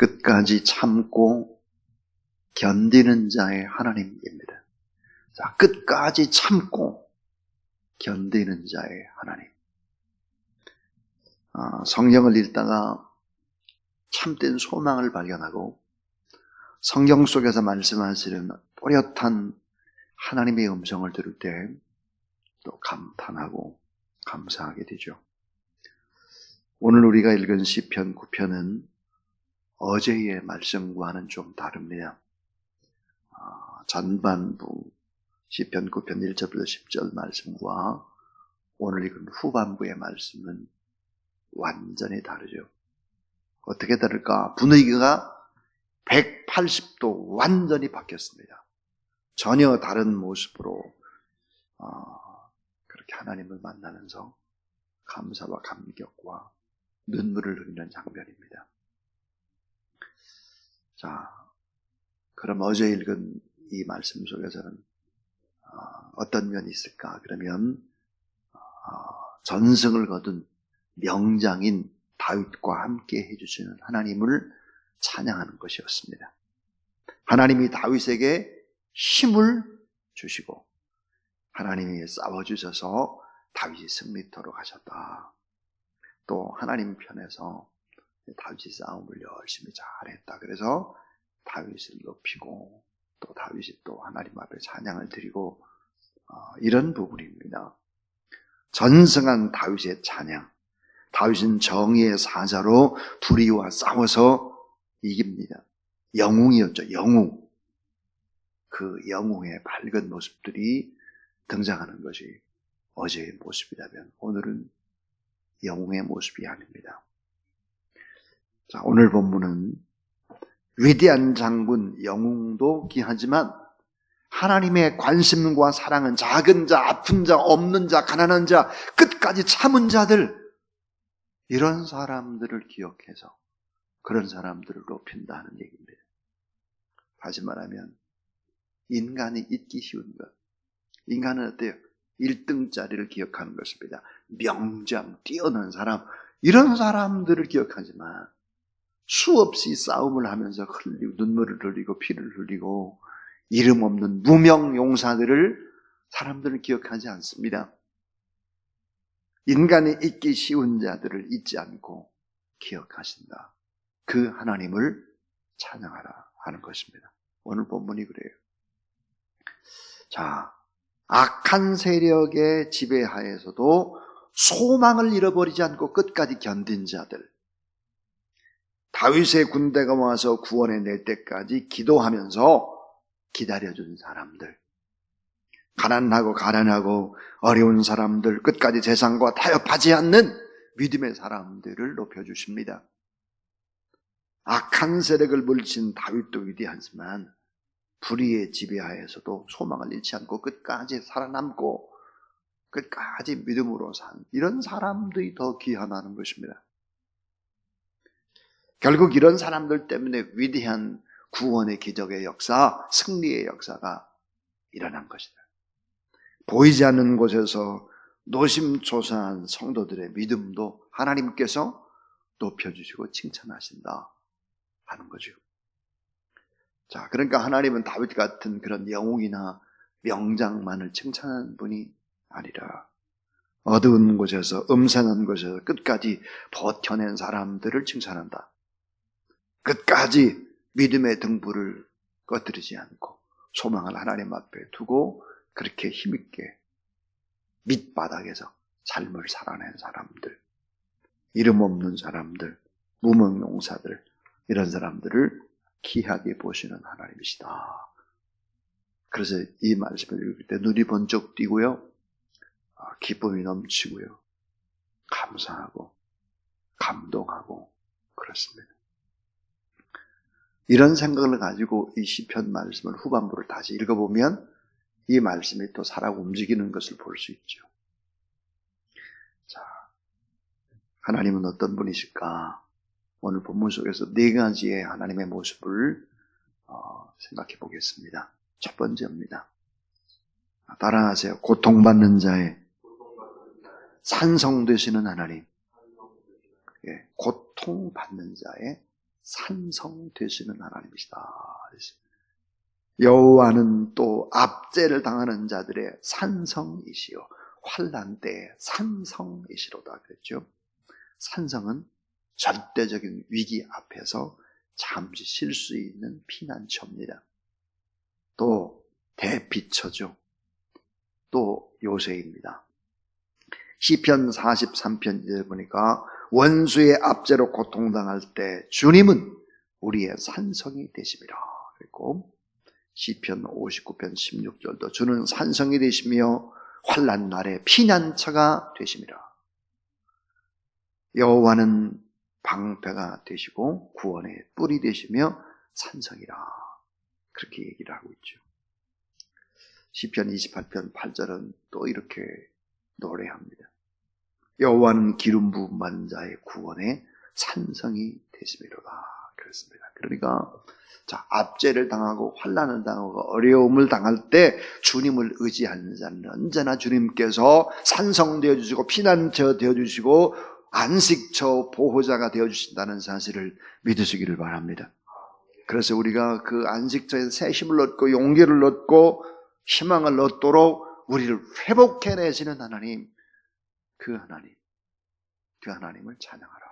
끝까지 참고 견디는 자의 하나님입니다. 자, 끝까지 참고 견디는 자의 하나님. 아, 성경을 읽다가 참된 소망을 발견하고 성경 속에서 말씀하시는 또렷한 하나님의 음성을 들을 때 또 감탄하고 감사하게 되죠. 오늘 우리가 읽은 시편 9편은 어제의 말씀과는 좀 다릅니다. 아, 전반부 시편 9편 1절부터 10절 말씀과 오늘 읽은 후반부의 말씀은 완전히 다르죠. 어떻게 다를까? 분위기가 180도 완전히 바뀌었습니다. 전혀 다른 모습으로 어, 그렇게 하나님을 만나면서 감사와 감격과 눈물을 흘리는 장면입니다. 자, 그럼 어제 읽은 이 말씀 속에서는 어, 어떤 면이 있을까? 그러면 어, 전승을 거둔 명장인 다윗과 함께 해주시는 하나님을 찬양하는 것이었습니다. 하나님이 다윗에게 힘을 주시고 하나님이 싸워주셔서 다윗이 승리토록 하셨다. 또 하나님 편에서 다윗이 싸움을 열심히 잘했다. 그래서 다윗을 높이고 또 다윗이 또 하나님 앞에 찬양을 드리고 어, 이런 부분입니다. 전승한 다윗의 찬양. 다윗은 정의의 사자로 둘이와 싸워서 이깁니다. 영웅이었죠. 영웅. 그 영웅의 밝은 모습들이 등장하는 것이 어제의 모습이라면 오늘은 영웅의 모습이 아닙니다. 자, 오늘 본문은 위대한 장군 영웅도 귀하지만 하나님의 관심과 사랑은 작은 자, 아픈 자, 없는 자, 가난한 자, 끝까지 참은 자들, 이런 사람들을 기억해서 그런 사람들을 높인다는 얘기입니다. 다시 말하면, 인간이 잊기 쉬운 것. 인간은 어때요? 1등짜리를 기억하는 것입니다. 명장, 뛰어난 사람, 이런 사람들을 기억하지만, 수없이 싸움을 하면서 흘리고, 눈물을 흘리고, 피를 흘리고, 이름 없는 무명 용사들을 사람들은 기억하지 않습니다. 인간이 잊기 쉬운 자들을 잊지 않고 기억하신다. 그 하나님을 찬양하라 하는 것입니다. 오늘 본문이 그래요. 자, 악한 세력의 지배하에서도 소망을 잃어버리지 않고 끝까지 견딘 자들. 다윗의 군대가 와서 구원해 낼 때까지 기도하면서 기다려준 사람들. 가난하고 가난하고 어려운 사람들, 끝까지 세상과 타협하지 않는 믿음의 사람들을 높여주십니다. 악한 세력을 물친 다윗도 위대하지만 불의의 지배하에서도 소망을 잃지 않고 끝까지 살아남고 끝까지 믿음으로 산 이런 사람들이 더 귀하다는 것입니다. 결국 이런 사람들 때문에 위대한 구원의 기적의 역사, 승리의 역사가 일어난 것이다. 보이지 않는 곳에서 노심초사한 성도들의 믿음도 하나님께서 높여주시고 칭찬하신다 하는 거죠. 자, 그러니까 하나님은 다윗 같은 그런 영웅이나 명장만을 칭찬하는 분이 아니라 어두운 곳에서 음산한 곳에서 끝까지 버텨낸 사람들을 칭찬한다. 끝까지 믿음의 등불을 꺼뜨리지 않고 소망을 하나님 앞에 두고 그렇게 힘있게 밑바닥에서 삶을 살아낸 사람들, 이름 없는 사람들, 무명용사들, 이런 사람들을 귀하게 보시는 하나님이시다. 그래서 이 말씀을 읽을 때 눈이 번쩍 띄고요, 아, 기쁨이 넘치고요, 감사하고, 감동하고, 그렇습니다. 이런 생각을 가지고 이 시편 말씀을 후반부를 다시 읽어보면 이 말씀이 또 살아 움직이는 것을 볼 수 있죠. 자, 하나님은 어떤 분이실까? 오늘 본문 속에서 네 가지의 하나님의 모습을 어, 생각해 보겠습니다. 첫 번째입니다. 따라하세요. 고통받는 자의 산성되시는 하나님. 예, 고통받는 자의 산성 되시는 하나님이시다. 여호와는 또 압제를 당하는 자들의 산성이시요 환란 때 산성이시로다 그랬죠. 산성은 절대적인 위기 앞에서 잠시 쉴 수 있는 피난처입니다. 또 대피처죠. 또 요새입니다. 시편 43편 보니까 원수의 압제로 고통당할 때 주님은 우리의 산성이 되심이라 그랬고 시편 59편 16절도 주는 산성이 되시며 환란 날에 피난처가 되심이라 여호와는 방패가 되시고 구원의 뿔이 되시며 산성이라 그렇게 얘기를 하고 있죠. 시편 28편 8절은 또 이렇게 노래합니다. 여호와는 기름 부음 받는 자의 구원의 산성이 되심이로다. 그렇습니다. 그러니까 자, 압제를 당하고 환란을 당하고 어려움을 당할 때 주님을 의지하는 자는 언제나 주님께서 산성되어 주시고 피난처 되어 주시고 안식처 보호자가 되어 주신다는 사실을 믿으시기를 바랍니다. 그래서 우리가 그 안식처에서 새 힘을 얻고 용기를 얻고 희망을 얻도록 우리를 회복해 내시는 하나님 그 하나님, 그 하나님을 찬양하라.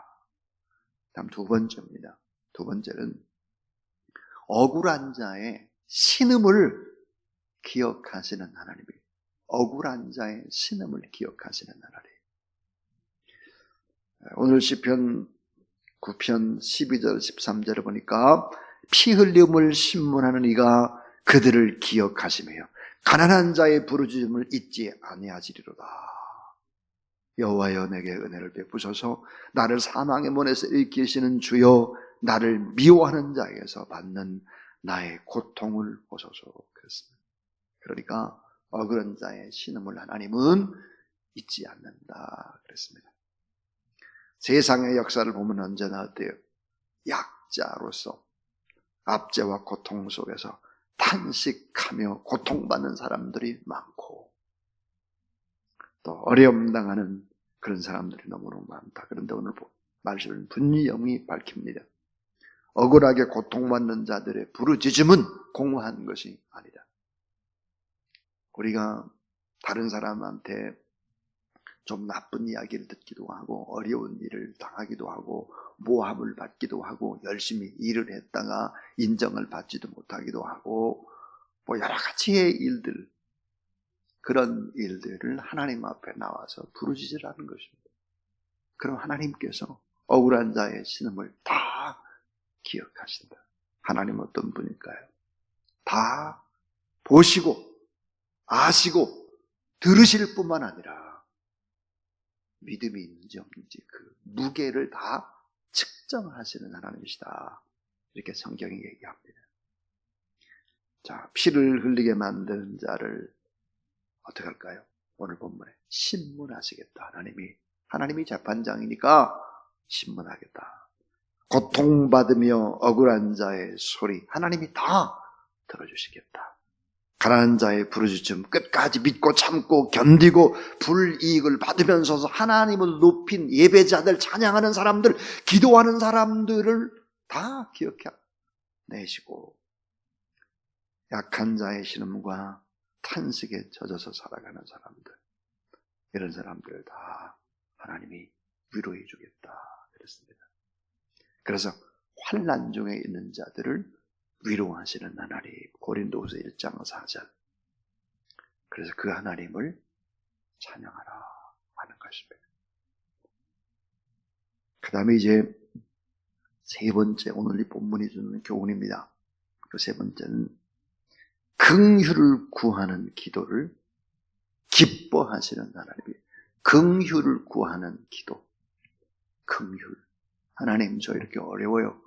다음 두 번째입니다. 두 번째는 억울한 자의 신음을 기억하시는 하나님이 억울한 자의 신음을 기억하시는 하나님. 오늘 시편 9편 12절 13절을 보니까 피 흘림을 신문하는 이가 그들을 기억하시며 가난한 자의 부르짖음을 잊지 아니하시리로다. 여호와여 내게 은혜를 베푸셔서 나를 사망의 문에서 일으키시는 주여 나를 미워하는 자에게서 받는 나의 고통을 보소서 그랬습니다. 그러니까 억울한 자의 신음을 하나님은 잊지 않는다 그랬습니다. 세상의 역사를 보면 언제나 어때요? 약자로서 압제와 고통 속에서 탄식하며 고통받는 사람들이 많고 또 어려움 당하는 그런 사람들이 너무너무 많다. 그런데 오늘 말씀은 분명히 밝힙니다. 억울하게 고통받는 자들의 부르짖음은 공허한 것이 아니다. 우리가 다른 사람한테 좀 나쁜 이야기를 듣기도 하고 어려운 일을 당하기도 하고 모함을 받기도 하고 열심히 일을 했다가 인정을 받지도 못하기도 하고 뭐 여러 가지의 일들 그런 일들을 하나님 앞에 나와서 부르짖으라는 것입니다. 그럼 하나님께서 억울한 자의 신음을 다 기억하신다. 하나님 어떤 분일까요? 다 보시고 아시고 들으실 뿐만 아니라 믿음이 있는지 없는지 그 무게를 다 측정하시는 하나님이시다. 이렇게 성경이 얘기합니다. 자, 피를 흘리게 만드는 자를 어떻게 할까요? 오늘 본문에 신문하시겠다. 하나님이 하나님이 재판장이니까 신문하겠다. 고통받으며 억울한 자의 소리 하나님이 다 들어주시겠다. 가난한 자의 부르짖음 끝까지 믿고 참고 견디고 불이익을 받으면서 하나님을 높인 예배자들 찬양하는 사람들 기도하는 사람들을 다 기억해 내시고 약한 자의 신음과 탄식에 젖어서 살아가는 사람들, 이런 사람들 다 하나님이 위로해 주겠다 그랬습니다. 그래서 환란 중에 있는 자들을 위로하시는 하나님, 고린도후서 1장 4절. 그래서 그 하나님을 찬양하라 하는 것입니다. 그 다음에 이제 세 번째 오늘 이 본문이 주는 교훈입니다. 그 세 번째는 긍휼을 구하는 기도를 기뻐하시는 하나님이 긍휼을 구하는 기도. 긍휼. 하나님 저 이렇게 어려워요.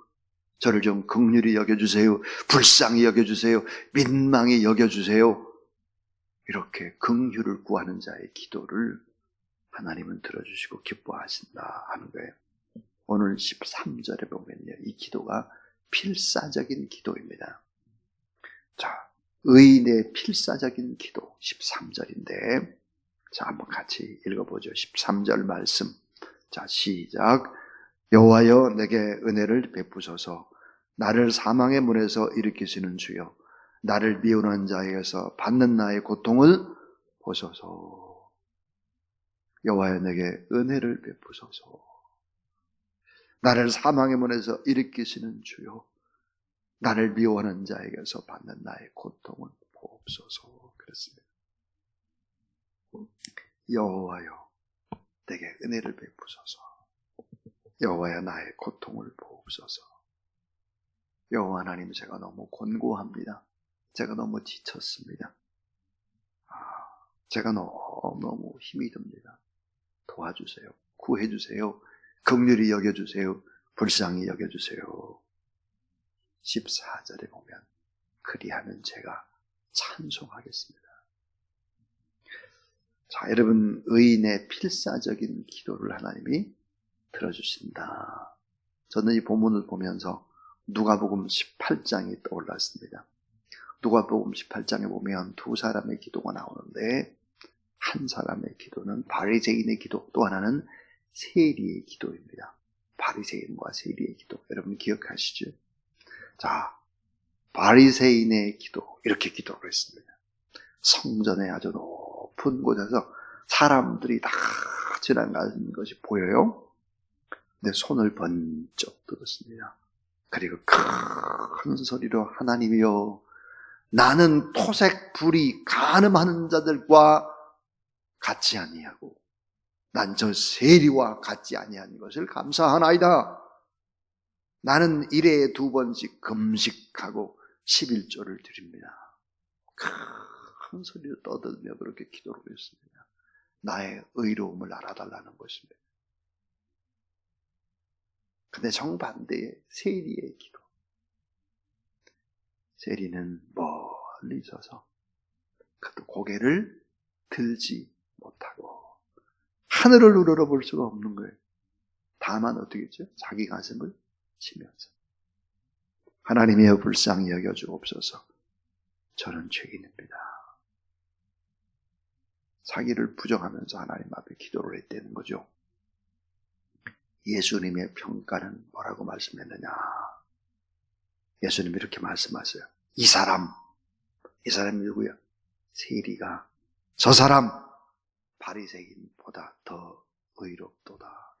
저를 좀 긍휼히 여겨주세요. 불쌍히 여겨주세요. 민망히 여겨주세요. 이렇게 긍휼을 구하는 자의 기도를 하나님은 들어주시고 기뻐하신다 하는 거예요. 오늘 13절에 보면요. 이 기도가 필사적인 기도입니다. 자, 의인의 필사적인 기도 13절인데 자 한번 같이 읽어보죠. 13절 말씀. 자 시작. 여호와여 내게 은혜를 베푸소서 나를 사망의 문에서 일으키시는 주여 나를 미워하는 자에게서 받는 나의 고통을 보소서 여호와여 내게 은혜를 베푸소서 나를 사망의 문에서 일으키시는 주여 나를 미워하는 자에게서 받는 나의 고통을 보옵소서 그랬습니다. 여호와여 내게 은혜를 베푸소서 여호와여 나의 고통을 보옵소서 여호와 하나님 제가 너무 곤고합니다. 제가 너무 지쳤습니다. 아, 제가 너무 너무 힘이 듭니다. 도와주세요. 구해주세요. 긍휼히 여겨주세요. 불쌍히 여겨주세요. 14절에 보면 그리하면 제가 찬송하겠습니다. 자, 여러분 의인의 필사적인 기도를 하나님이 들어주신다. 저는 이 본문을 보면서 누가복음 18장이 떠올랐습니다. 누가복음 18장에 보면 두 사람의 기도가 나오는데 한 사람의 기도는 바리새인의 기도, 또 하나는 세리의 기도입니다. 바리새인과 세리의 기도. 여러분 기억하시죠? 자, 바리새인의 기도 이렇게 기도를 했습니다. 성전에 아주 높은 곳에서 사람들이 다 지나가는 것이 보여요. 근데 손을 번쩍 들었습니다. 그리고 큰 소리로 하나님이여 나는 토색 불이 가늠하는 자들과 같이 아니하고 난 저 세리와 같지 아니한 것을 감사하나이다. 나는 일회에 두 번씩 금식하고 11조를 드립니다. 큰 소리로 떠들며 그렇게 기도를 했습니다. 나의 의로움을 알아달라는 것입니다. 근데 정반대의 세리의 기도. 세리는 멀리 서서 그도 고개를 들지 못하고 하늘을 우러러 볼 수가 없는 거예요. 다만 어떻게 했죠? 자기 가슴을 치면서 하나님이여 불쌍히 여겨주옵소서 저는 죄인입니다. 자기를 부정하면서 하나님 앞에 기도를 했다는 거죠. 예수님의 평가는 뭐라고 말씀했느냐? 예수님이 이렇게 말씀하세요. 이 사람, 이 사람이 누구야? 세리가 저 사람 바리새인보다 더 의롭도다.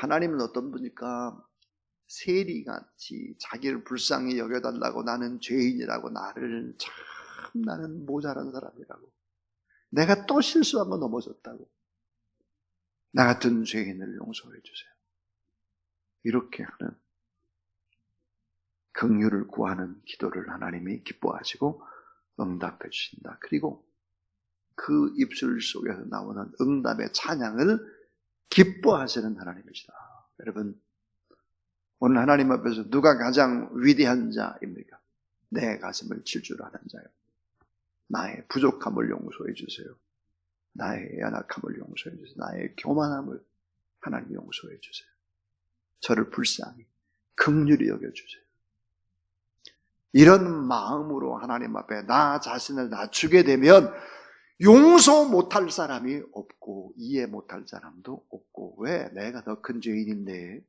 하나님은 어떤 분일까? 세리같이 자기를 불쌍히 여겨달라고 나는 죄인이라고 나를 참 나는 모자란 사람이라고 내가 또 실수한 거 넘어졌다고 나 같은 죄인을 용서해 주세요. 이렇게 하는 긍휼을 구하는 기도를 하나님이 기뻐하시고 응답해 주신다. 그리고 그 입술 속에서 나오는 응답의 찬양을 기뻐하시는 하나님이시다. 여러분, 오늘 하나님 앞에서 누가 가장 위대한 자입니까? 내 가슴을 아는 자요. 나의 부족함을 용서해 주세요. 나의 연약함을 용서해 주세요. 나의 교만함을 하나님 용서해 주세요. 저를 불쌍히 긍휼히 여겨 주세요. 이런 마음으로 하나님 앞에 나 자신을 낮추게 되면 용서 못할 사람이 없고 이해 못할 사람도 없고 왜 내가 더 큰 죄인인데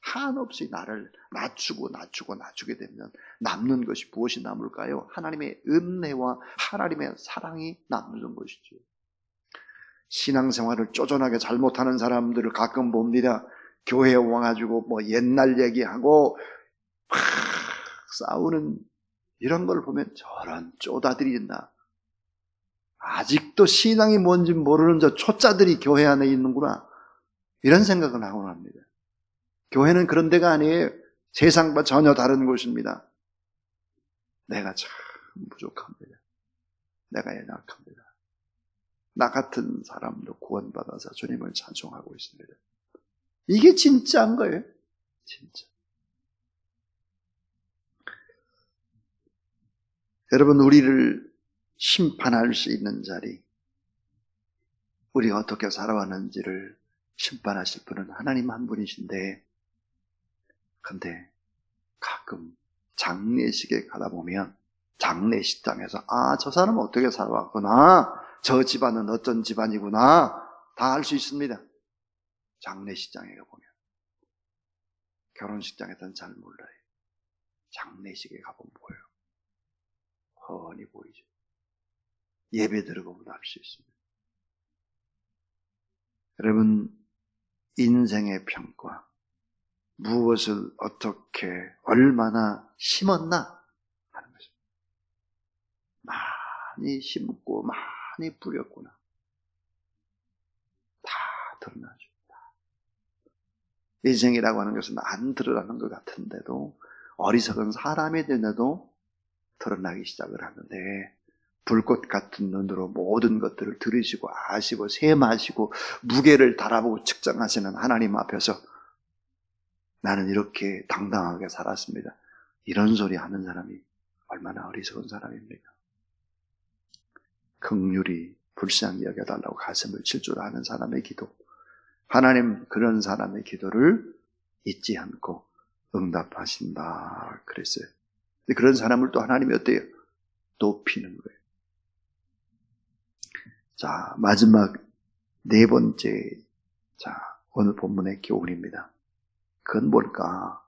한없이 나를 낮추고 낮추고 낮추게 되면 남는 것이 무엇이 남을까요? 하나님의 은혜와 하나님의 사랑이 남는 것이죠. 신앙생활을 쪼잔하게 잘못하는 사람들을 가끔 봅니다. 교회에 와가지고 뭐 옛날 얘기하고 막 싸우는 이런 걸 보면 저런 쪼다들이 있나. 아직도 신앙이 뭔지 모르는 저 초짜들이 교회 안에 있는구나. 이런 생각을 하곤 합니다. 교회는 그런 데가 아니에요. 세상과 전혀 다른 곳입니다. 내가 참 부족합니다. 내가 연약합니다. 나 같은 사람도 구원받아서 주님을 찬송하고 있습니다. 이게 진짜인 거예요. 진짜. 여러분, 우리를 심판할 수 있는 자리, 우리가 어떻게 살아왔는지를 심판하실 분은 하나님 한 분이신데, 근데 가끔 장례식에 가다 보면 장례식장에서 아, 저 사람은 어떻게 살아왔구나. 저 집안은 어떤 집안이구나. 다 알 수 있습니다. 장례식장에 가보면 결혼식장에서는 잘 몰라요. 장례식에 가보면 보여요. 훤히 보이죠. 예배 들어보면 알수 있습니다. 여러분, 인생의 평가, 무엇을 어떻게, 얼마나 심었나 하는 것입니다. 많이 심고, 많이 뿌렸구나. 다 드러나죠. 인생이라고 하는 것은 안 드러나는 것 같은데도, 어리석은 사람이 되는데도 드러나기 시작을 하는데, 불꽃 같은 눈으로 모든 것들을 들으시고 아시고 셈하시고 무게를 달아보고 측정하시는 하나님 앞에서 나는 이렇게 당당하게 살았습니다. 이런 소리 하는 사람이 얼마나 어리석은 사람입니까? 극률이 불쌍히 여겨달라고 가슴을 칠 줄 아는 사람의 기도. 하나님 그런 사람의 기도를 잊지 않고 응답하신다 그랬어요. 그런 사람을 또 하나님이 어때요? 높이는 거예요. 자, 마지막 네 번째, 자, 오늘 본문의 교훈입니다. 그건 뭘까?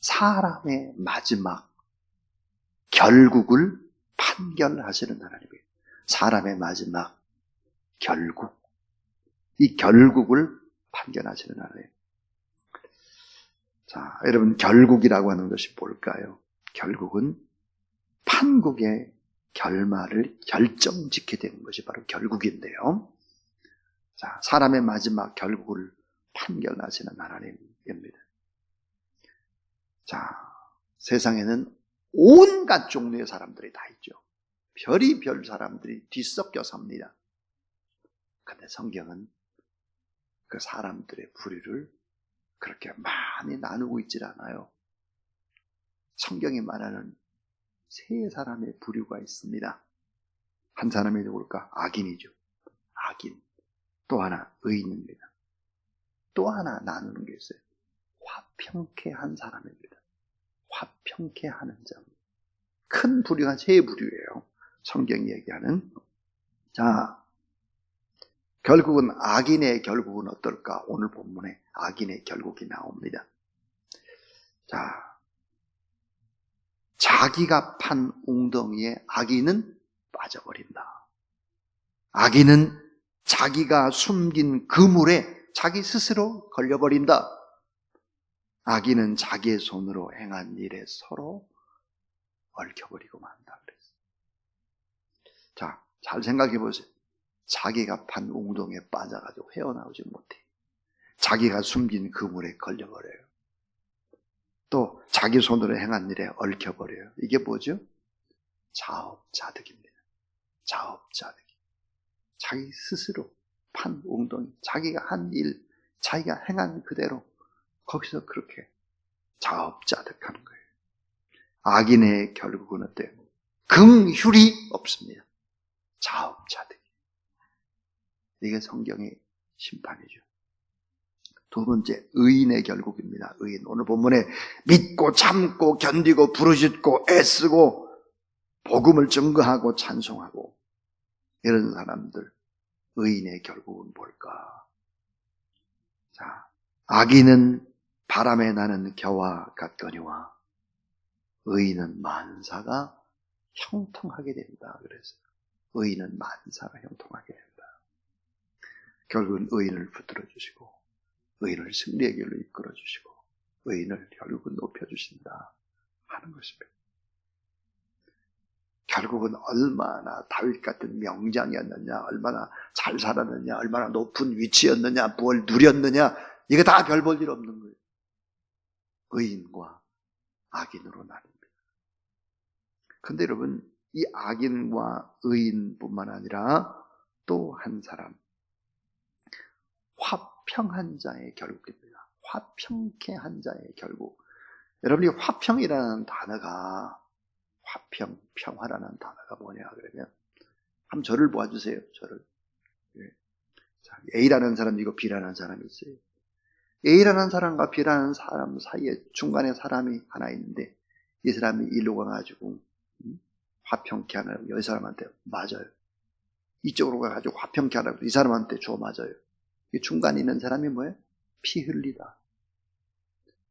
사람의 마지막 결국을 판결하시는 하나님이에요. 사람의 마지막 결국. 이 결국을 판결하시는 하나님. 자, 여러분, 결국이라고 하는 것이 뭘까요? 결국은 판국의 결말을 결정짓게 되는 것이 바로 결국인데요. 자, 사람의 마지막 결국을 판결하시는 하나님입니다. 자, 세상에는 온갖 종류의 사람들이 다 있죠. 별이 별 사람들이 뒤섞여 삽니다. 근데 성경은 그 사람들의 부류를 그렇게 많이 나누고 있질 않아요. 성경이 말하는 세 사람의 부류가 있습니다. 한 사람이 누굴까? 악인이죠. 악인. 또 하나 의인입니다. 또 하나 나누는 게 있어요. 화평케 한 사람입니다. 화평케 하는 자. 큰 부류가 세 부류예요. 성경이 얘기하는. 자, 결국은 악인의 결국은 어떨까? 오늘 본문에 악인의 결국이 나옵니다. 자, 자기가 판 웅덩이에 악인은 빠져버린다. 악인은 자기가 숨긴 그물에 자기 스스로 걸려버린다. 악인은 자기의 손으로 행한 일에 서로 얽혀버리고 만다. 자, 잘 생각해 보세요. 자기가 판 웅덩이에 빠져가지고 헤어나오지 못해. 자기가 숨긴 그물에 걸려버려요. 또 자기 손으로 행한 일에 얽혀버려요. 이게 뭐죠? 자업자득입니다. 자업자득. 자기 스스로 판 웅덩이, 자기가 한 일, 자기가 행한 그대로 거기서 그렇게 자업자득하는 거예요. 악인의 결국은 어때요? 긍휼이 없습니다. 자업자득. 이게 성경의 심판이죠. 두 번째, 의인의 결국입니다. 의인. 오늘 본문에 믿고 참고 견디고 부르짖고 애쓰고 복음을 증거하고 찬송하고 이런 사람들 의인의 결국은 뭘까? 자, 악인은 바람에 나는 겨와 같거니와 의인은 만사가 형통하게 된다. 그래서 의인은 만사가 형통하게 된다. 결국은 의인을 붙들어 주시고 의인을 승리의 길로 이끌어 주시고 의인을 결국은 높여 주신다 하는 것입니다. 결국은 얼마나 다윗 같은 명장이었느냐, 얼마나 잘 살았느냐, 얼마나 높은 위치였느냐, 뭘 누렸느냐, 이게 다 별 볼 일 없는 거예요. 의인과 악인으로 나뉩니다. 근데 여러분, 이 악인과 의인뿐만 아니라 또 한 사람, 화 평한 자의 결국입니다. 화평케 한 자의 결국. 여러분이 화평이라는 단어가 화평, 평화라는 단어가 뭐냐 그러면 한번 저를 보아주세요. 저를. 예. 자, A라는 사람이 고 B라는 사람이 있어요. A라는 사람과 B라는 사람 사이에 중간에 사람이 하나 있는데 이 사람이 일로 가가지고 음? 화평케 하는 이 사람한테 맞아요. 이쪽으로 가가지고 화평케 하라고 이 사람한테 줘 맞아요. 이 중간에 있는 사람이 뭐예요? 피 흘리다.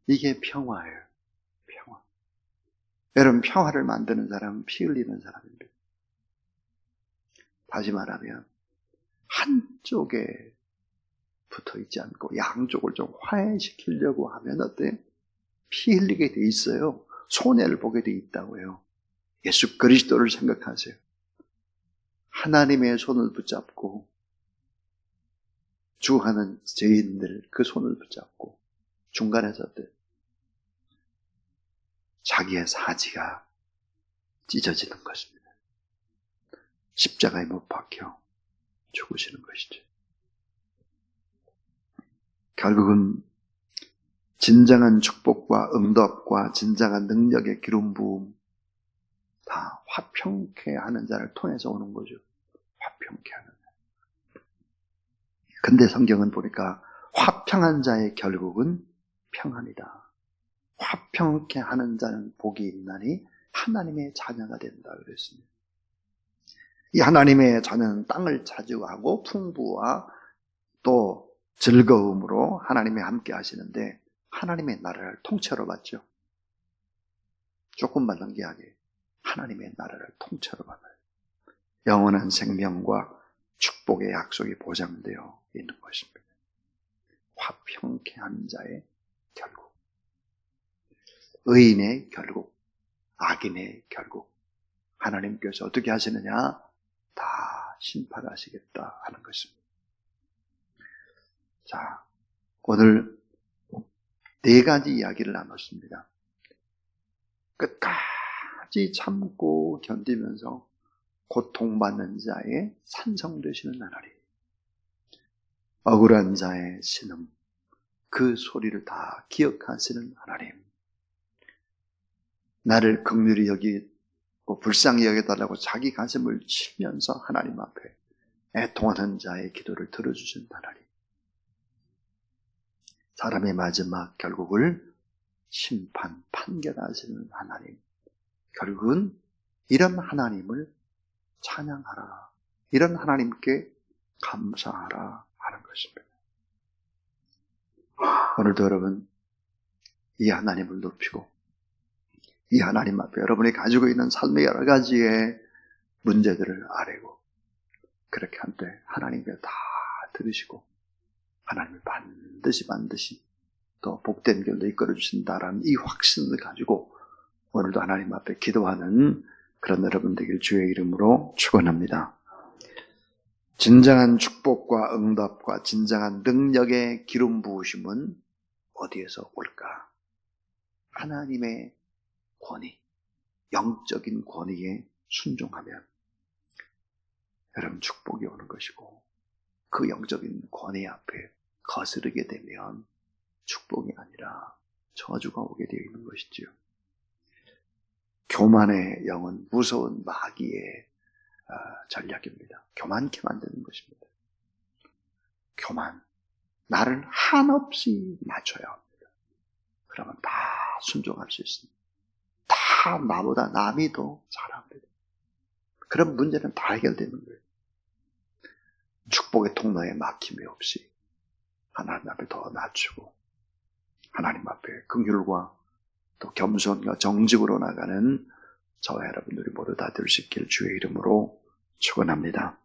이게 평화예요. 평화. 여러분, 평화를 만드는 사람은 피 흘리는 사람입니다. 다시 말하면, 한쪽에 붙어 있지 않고 양쪽을 좀 화해시키려고 하면 어때? 피 흘리게 돼 있어요. 손해를 보게 돼 있다고요. 예수 그리스도를 생각하세요. 하나님의 손을 붙잡고 죽어가는 죄인들 그 손을 붙잡고 중간에서 어때? 자기의 사지가 찢어지는 것입니다. 십자가에 못 박혀 죽으시는 것이죠. 결국은 진정한 축복과 응답과 진정한 능력의 기름 부음 다 화평케 하는 자를 통해서 오는 거죠. 화평케 하는 자. 근데 성경은 보니까 화평한 자의 결국은 평안이다. 화평케 하는 자는 복이 있나니 하나님의 자녀가 된다 그랬습니다. 이 하나님의 자녀는 땅을 차지하고 풍부와 또 즐거움으로 하나님이 함께 하시는데 하나님의 나라를 통째로 받죠. 조금 받는 게 아니에요. 하나님의 나라를 통째로 받아요. 영원한 생명과 축복의 약속이 보장되어 있는 것입니다. 화평케 한 자의 결국. 의인의 결국. 악인의 결국. 하나님께서 어떻게 하시느냐? 다 심판하시겠다 하는 것입니다. 자, 오늘 네 가지 이야기를 나눴습니다. 끝까지 참고 견디면서 고통받는 자의 산성되시는 하나님. 억울한 자의 신음, 그 소리를 다 기억하시는 하나님. 나를 극률히 여기고 불쌍히 여겨달라고 자기 가슴을 치면서 하나님 앞에 애통하는 자의 기도를 들어주신 하나님. 사람의 마지막 결국을 심판, 판결하시는 하나님. 결국은 이런 하나님을 찬양하라. 이런 하나님께 감사하라 하는 것입니다. 오늘도 여러분, 이 하나님을 높이고, 이 하나님 앞에 여러분이 가지고 있는 삶의 여러 가지의 문제들을 아뢰고, 그렇게 한때 하나님께 다 들으시고, 하나님을 반드시 반드시 또 복된 길로 이끌어 주신다라는 이 확신을 가지고 오늘도 하나님 앞에 기도하는 그런 여러분 되길 주의 이름으로 축원합니다. 진정한 축복과 응답과 진정한 능력의 기름 부으심은 어디에서 올까? 하나님의 권위, 영적인 권위에 순종하면 여러분 축복이 오는 것이고 그 영적인 권위 앞에 거스르게 되면 축복이 아니라 저주가 오게 되어 있는 것이지요. 교만의 영은 무서운 마귀의 어, 전략입니다. 교만케 만드는 것입니다. 교만. 나를 한없이 낮춰야 합니다. 그러면 다 순종할 수 있습니다. 다 나보다 남이 더 잘합니다. 그런 문제는 다 해결되는 거예요. 축복의 통로에 막힘이 없이 하나님 앞에 더 낮추고 하나님 앞에 긍휼과 또 겸손과 정직으로 나가는 저와 여러분들이 모두 다 될 수 있기를 주의 이름으로 축원합니다.